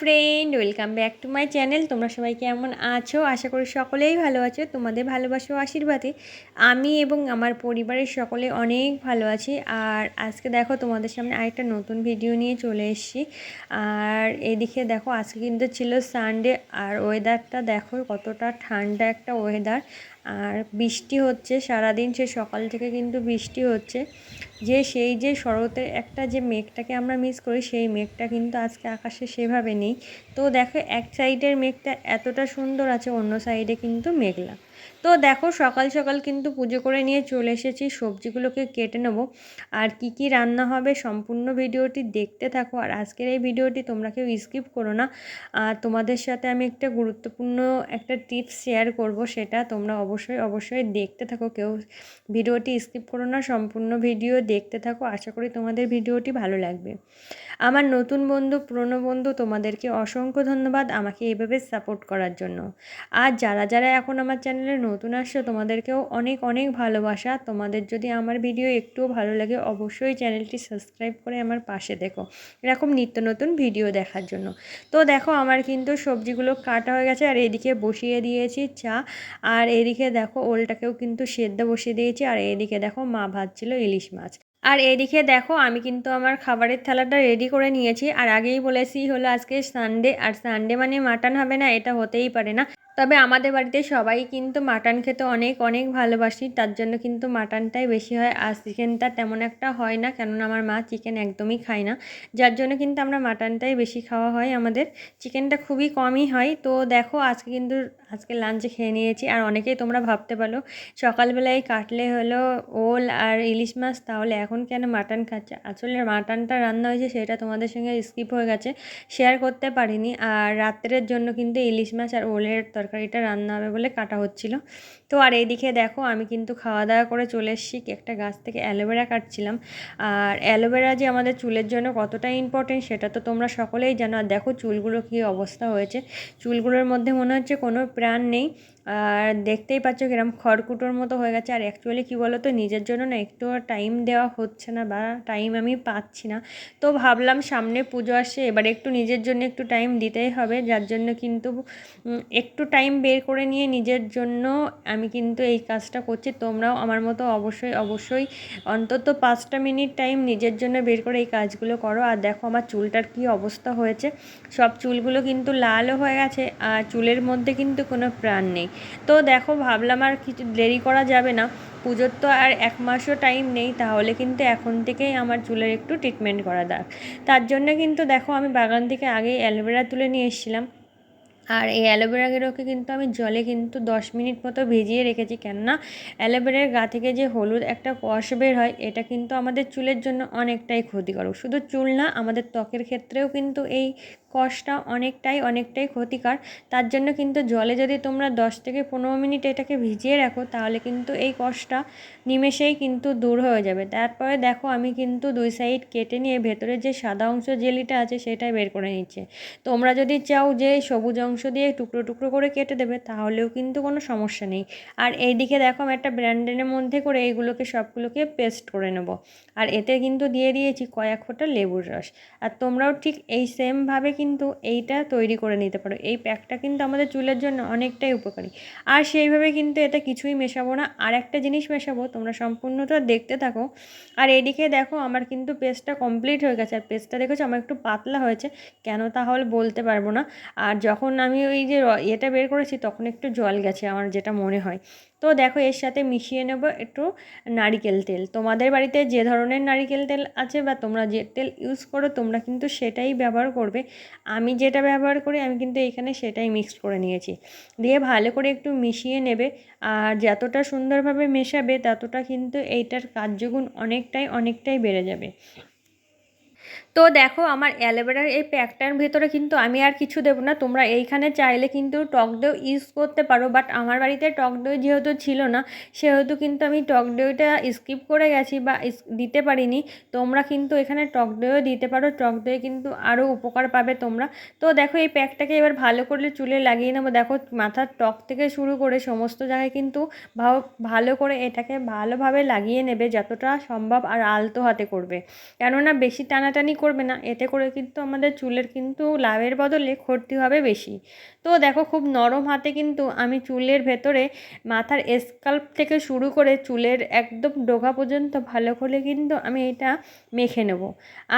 Friend, welcome back to my channel. তোমরা সবাই কেমন আছো? আশা করি সকলেই ভালো আছো। তোমাদের ভালোবাসো আশীর্বাদে আমি এবং আমার পরিবারের সকলে অনেক ভালো আছি। আর আজকে দেখো, তোমাদের সামনে আরেকটা নতুন ভিডিও নিয়ে চলে এসেছি। আর এদিকে দেখো, আজকে কিন্তু ছিল সানডে আর ওয়েদারটা দেখো কতটা ঠান্ডা একটা ওয়েদার আর বৃষ্টি হচ্ছে, সারাদিন সে সকাল থেকে কিন্তু বৃষ্টি হচ্ছে। যে সেই যে শরতের একটা যে মেঘটাকে আমরা মিস করি, সেই মেঘটা কিন্তু আজকে আকাশে সেভাবে নেই। তো দেখো, এক সাইডের মেঘটা এতটা সুন্দর আছে, অন্য সাইডে কিন্তু মেঘলা। তো দেখো সকাল সকাল কিন্তু পুজো করে নিয়ে চলে এসেছি। সবজিগুলোকে কেটে নেব। আর কি কি রান্না হবে সম্পূর্ণ ভিডিওটি দেখতে থাকো। আর আজকের এই ভিডিওটি তোমরা কেউ স্কিপ করো না। আর তোমাদের সাথে আমি একটা গুরুত্বপূর্ণ একটা টিপস শেয়ার করব, সেটা তোমরা অবশ্যই অবশ্যই দেখতে থাকো। কেউ ভিডিওটি স্কিপ করো না, সম্পূর্ণ ভিডিও দেখতে থাকো। আশা করি তোমাদের ভিডিওটি ভালো লাগবে। আমার নতুন বন্ধু, পুরনো বন্ধু, তোমাদেরকে অসংখ্য ধন্যবাদ আমাকে এইভাবে সাপোর্ট করার জন্য। আর যারা যারা এখন আমার চ্যানেলে নতুন আসছো, তোমাদেরকেও অনেক অনেক ভালোবাসা। তোমাদের যদি আমার ভিডিও একটুও ভালো লাগে, অবশ্যই চ্যানেলটি সাবস্ক্রাইব করে আমার পাশে দেখো। এরকম নিত্য নতুন ভিডিও দেখার জন্য। তো দেখো, আমার কিন্তু সবজিগুলো কাটা হয়ে গেছে, আর এদিকে বসিয়ে দিয়েছি চা। আর এদিকে দেখো, ওলটাকেও কিন্তু সেদ্ধ বসিয়ে দিয়েছি। আর এদিকে দেখো, মা ভাজছিল ইলিশ মাছ। আর এদিকে দেখো, আমি কিন্তু আমার খাবারের থালাটা রেডি করে নিয়েছি। আর আগেই বলেছি হলো আজকে সানডে আর সানডে মানে মাটন হবে না, এটা হতেই পারে না। তবে আমাদের বাড়িতে সবাই কিন্তু মাটন খেতে অনেক অনেক ভালোবাসি। তার জন্য কিন্তু মাটনটাই বেশি হয়। আর চিকেনটা তেমন একটা হয় না, কেননা আমার মা চিকেন একদমই খায় না। যার জন্য কিন্তু আমরা মাটনটাই বেশি খাওয়া হয় আমাদের। চিকেনটা খুবই কমই হয়। তো দেখো, আজকে কিন্তু, আজকে লাঞ্চে খেয়ে নিয়েছি। আর অনেকেই তোমরা ভাবতে পারো, সকালবেলায় কাটলে হলো ওল আর ইলিশ মাছ, তাহলে এখন কেন মাটন খাচ্ছে? আসলে মাটনটা রান্না হয়েছে, সেটা তোমাদের সঙ্গে স্কিপ হয়ে গেছে। শেয়ার করতে পারিনি। আর রাত্রের জন্য কিন্তু ইলিশ মাছ আর ওলের তরকারিটা রান্না হবে বলে কাটা হচ্ছিল। তো আর এইদিকে দেখো, আমি কিন্তু খাওয়া দাওয়া করে চলে এসেছি। একটা গাছ থেকে অ্যালোভেরা কাটছিলাম। আর অ্যালোভেরা যে আমাদের চুলের জন্য কতটা ইম্পর্টেন্ট সেটা তো তোমরা সকলেই জানো। আর দেখো চুলগুলো কী অবস্থা হয়েছে। চুলগুলোর মধ্যে মনে হচ্ছে কোনো প্রাণ নেই। আর দেখতেই পাচ্ছ কিরম খড়কুটোর মতো হয়ে গেছে। আর অ্যাকচুয়ালি কী বলো তো নিজের জন্য না একটু টাইম দেওয়া হচ্ছে না বা টাইম আমি পাচ্ছি না। তো ভাবলাম সামনে পুজো আসছে এবার একটু নিজের জন্য একটু টাইম দিতেই হবে। যার জন্য কিন্তু একটু টাইম বের করে নিয়ে নিজের জন্য আমি কিন্তু এই কাজটা করছি। তোমরাও আমার মতো অবশ্যই অবশ্যই অন্তত পাঁচটা মিনিট টাইম নিজের জন্য বের করে এই কাজগুলো করো। আর দেখো আমার চুলটার কী অবস্থা হয়েছে। সব চুলগুলো কিন্তু লালও হয়ে গেছে, আর চুলের মধ্যে কিন্তু কোনো প্রাণ নেই। তো দেখো, ভাবলাম আর কিছু দেরি করা যাবে না। পুজোর তো আর এক মাসও টাইম নেই, তাহলে কিন্তু এখন থেকেই আমার চুলের একটু ট্রিটমেন্ট করা দাগ তার জন্য কিন্তু দেখো, আমি বাগান থেকে আগেই অ্যালোভেরা তুলে নিয়ে এসেছিলাম। আর এই অ্যালোভেরাগুলোকে কিন্তু আমি জলে কিন্তু দশ মিনিট মতো ভিজিয়ে রেখেছি। কেননা অ্যালোভেরার গা থেকে যে হলুদ একটা কষ বের হয়, এটা কিন্তু আমাদের চুলের জন্য অনেকটাই ক্ষতিকারক। শুধু চুল না, আমাদের ত্বকের ক্ষেত্রেও কিন্তু এই কষটা অনেকটাই অনেকটাই ক্ষতিকর। তার জন্য কিন্তু জলে যদি তোমরা দশ থেকে পনেরো মিনিট এটাকে ভিজিয়ে রাখো, তাহলে কিন্তু এই কষটা নিমেষেই কিন্তু দূর হয়ে যাবে। তারপরে দেখো, আমি কিন্তু দুই সাইড কেটে নিয়ে ভেতরে যে সাদা অংশ জেলিটা আছে, সেটাই বের করে নিচ্ছে। তোমরা যদি চাও যে সবুজ অংশ দিয়ে টুকরো টুকরো করে কেটে দেবে, তাহলেও কিন্তু কোনো সমস্যা নেই। আর এইদিকে দেখো আমি একটা ব্র্যান্ডের মধ্যে করে এইগুলোকে সবগুলোকে পেস্ট করে নেব। আর এতে কিন্তু দিয়ে দিয়েছি কয়েক ফোঁটা লেবুর রস। আর তোমরাও ঠিক এই সেমভাবে কিন্তু এইটা তৈরি করে নিতে পারো। এই প্যাকটা কিন্তু আমাদের চুলের জন্য অনেকটাই উপকারী। আর সেইভাবে কিন্তু এতে কিছুই মেশাবো না। আর একটা জিনিস মেশাবো, তোমরা সম্পূর্ণটা দেখতে থাকো। আর এদিকে দেখো আমার কিন্তু পেস্টটা কমপ্লিট হয়ে গেছে। আর পেস্টটা দেখেছ? আমার একটু পাতলা হয়েছে। কেন তাহলে বলতে পারব না। আর যখন আমি ওই যে এটা বের করেছি, তখন একটু জল গেছে আমার যেটা মনে হয়। তো দেখো এর সাথে মিশিয়ে নেব একটু নারিকেল তেল। তোমাদের বাড়িতে যে ধরনের নারিকেল তেল আছে বা তোমরা যে তেল ইউজ করো, তোমরা কিন্তু সেটাই ব্যবহার করবে। আমি যেটা ব্যবহার করি, আমি কিন্তু এখানে সেটাই মিক্সড করে নিয়েছি। দিয়ে ভালো করে একটু মিশিয়ে নেবে। আর যতটা সুন্দরভাবে মেশাবে, ততটা কিন্তু এইটার কার্যগুণ অনেকটাই অনেকটাই বেড়ে যাবে। তো দেখো, আমার অ্যালোভেরার এই প্যাকটার ভেতরে কিন্তু আমি আর কিছু দেবো না। তোমরা এইখানে চাইলে কিন্তু টক দই ইউজ করতে পারো বাট আমার বাড়িতে টক দই যেহেতু ছিল না, সেহেতু কিন্তু আমি টক দইটা স্কিপ করে গেছি বা দিতে পারিনি। তোমরা কিন্তু এখানে টক দইও দিতে পারো, টক দই কিন্তু আরও উপকার পাবে তোমরা। তো দেখো, এই প্যাকটাকে এবার ভালো করে চুলে লাগিয়ে নেব। দেখো, মাথার টক থেকে শুরু করে সমস্ত জায়গায় কিন্তু ভালো করে এটাকে ভালোভাবে লাগিয়ে নেবে, যতটা সম্ভব আর আলতো হাতে করবে। কেননা বেশি টানাটানি করবে না। এতে করে কিন্তু আমাদের চুলের কিন্তু লাভের বদলে ক্ষতি হবে বেশি। তো দেখো খুব নরম হাতে কিন্তু আমি চুলের ভেতরে মাথার স্কাল্প থেকে শুরু করে চুলের একদম ডোগা পর্যন্ত ভালো করে কিন্তু আমি এটা মেখে নেব।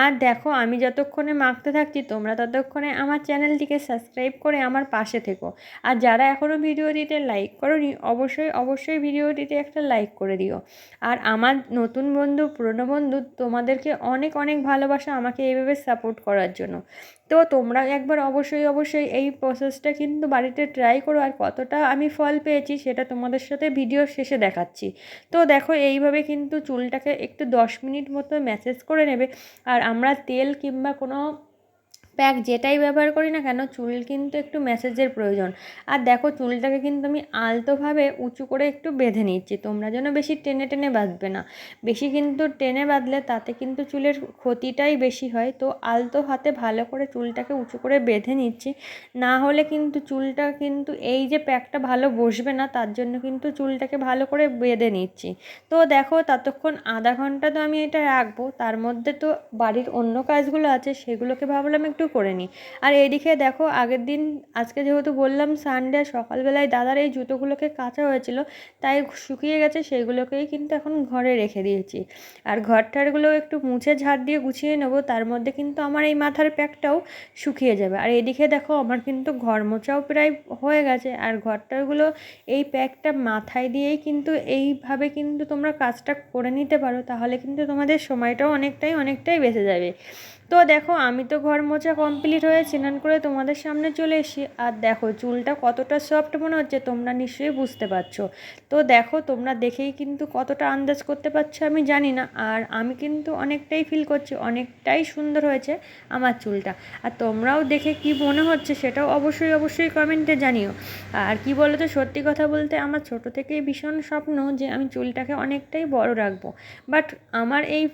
আর দেখো আমি যতক্ষণে মাখতে থাকছি তোমরা ততক্ষণে আমার চ্যানেলটিকে সাবস্ক্রাইব করে আমার পাশে থেকো। আর যারা এখনও ভিডিওটিতে লাইক করনি, অবশ্যই অবশ্যই ভিডিওটিতে একটা লাইক করে দিও। আর আমার নতুন বন্ধু, পুরনো বন্ধু, তোমাদেরকে অনেক অনেক ভালোবাসা আমাকে এইভাবে সাপোর্ট করার জন্য। তো তোমরা একবার অবশ্যই অবশ্যই এই প্রসেসটা কিন্তু বাড়িতে ট্রাই করো আর কতটা আমি ফল পেয়েছি সেটা তোমাদের সাথে ভিডিও শেষে দেখাচ্ছি। তো দেখো এইভাবে কিন্তু চুলটাকে একটু দশ মিনিট মতো ম্যাসেজ করে নেবে। আর আমরা তেল কিংবা কোনো প্যাক যেটাই ব্যবহার করি না কেন, চুল কিন্তু একটু ম্যাসেজের প্রয়োজন। আর দেখো, চুলটাকে কিন্তু আমি আলতোভাবে উঁচু করে একটু বেঁধে নিচ্ছি। তোমরা যেন বেশি টেনে টেনে বাঁধবে না। বেশি কিন্তু টেনে বাঁধলে তাতে কিন্তু চুলের ক্ষতিটাই বেশি হয়। তো আলতো হাতে ভালো করে চুলটাকে উঁচু করে বেঁধে নিচ্ছি। না হলে কিন্তু চুলটা কিন্তু এই যে প্যাকটা ভালো বসবে না, তার জন্য কিন্তু চুলটাকে ভালো করে বেঁধে নিচ্ছি। তো দেখো, ততক্ষণ আধা ঘণ্টা তো আমি এটা রাখব। তার মধ্যে তো বাড়ির অন্য কাজগুলো আছে, সেগুলোকে ভাবলাম একটু করে নিই আর এদিকে দেখো, আগের দিন আজকে যেহেতু বললাম সানডে সকালবেলায় দাদার এই জুতোগুলোকে কাঁচা হয়েছিল, তাই শুকিয়ে গেছে, সেইগুলোকেই কিন্তু এখন ঘরে রেখে দিয়েছি। আর ঘরটারগুলো একটু মুছে ঝাড় দিয়ে গুছিয়ে নেব, তার মধ্যে কিন্তু আমার এই মাথার প্যাকটাও শুকিয়ে যাবে। আর এদিকে দেখো, আমার কিন্তু ঘর মোচাও প্রায় হয়ে গেছে, আর ঘরটারগুলো এই প্যাকটা মাথায় দিয়েই কিন্তু এইভাবে কিন্তু তোমরা কাজটা করে নিতে পারো, তাহলে কিন্তু তোমাদের সময়টাও অনেকটাই অনেকটাই বেঁচে যাবে। তো দেখো, আমি তো ঘর মোছা কমপ্লিট হয়ে স্নান করে তোমাদের সামনে চলে এসি আর দেখো, চুলটা কতটা সফট মনে হচ্ছে তোমরা নিশ্চয়ই বুঝতে পারছ। তো দেখো, তোমরা দেখেই কিন্তু কতটা আন্দাজ করতে পারছ আমি জানি না। আর আমি কিন্তু অনেকটাই ফিল করছি, অনেকটাই সুন্দর হয়েছে আমার চুলটা। আর তোমরাও দেখে কি মনে হচ্ছে সেটাও অবশ্যই অবশ্যই কমেন্টে জানিও। আর কি বলো তো সত্যি কথা বলতে আমার ছোট থেকেই ভীষণ স্বপ্ন যে আমি চুলটাকে অনেকটাই বড় রাখব। বাট আমার এই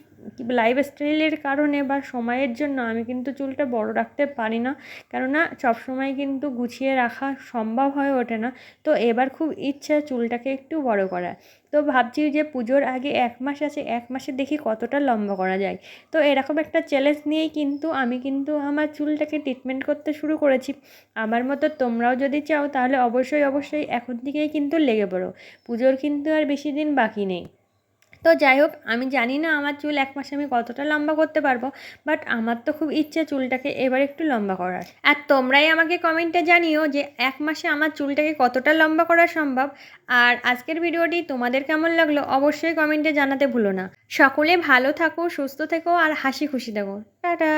লাইফ স্টাইলের কারণে বা সময়ের জন্য আমি কিন্তু চুলটা বড় রাখতে পারি না। কেননা সবসময় কিন্তু গুছিয়ে রাখা সম্ভব হয়ে ওঠে না। তো এবার খুব ইচ্ছা চুলটাকে একটু বড় করা। তো ভাবছি যে পুজোর আগে এক মাস আছে, এক মাসে দেখি কতটা লম্বা করা যায়। তো এরকম একটা চ্যালেঞ্জ নিয়েই কিন্তু আমি কিন্তু আমার চুলটাকে ট্রিটমেন্ট করতে শুরু করেছি। আমার মতো তোমরাও যদি চাও তাহলে অবশ্যই অবশ্যই এখন থেকেই কিন্তু লেগে পড়ো। পুজোর কিন্তু আর বেশি দিন বাকি নেই। তো যাই হোক, আমি জানি না আমার চুল এক মাসে আমি কতটা লম্বা করতে পারব বাট আমার তো খুব ইচ্ছে চুলটাকে এবার একটু লম্বা করার। আর তোমরাই আমাকে কমেন্টে জানিও যে এক মাসে আমার চুলটাকে কতটা লম্বা করা সম্ভব, আর আজকের ভিডিওটি তোমাদের কেমন লাগল অবশ্যই কমেন্টে জানাতে ভুলো না। সকলে ভালো থাকো, সুস্থ থেকো, আর হাসি খুশি থাকো। টাটা!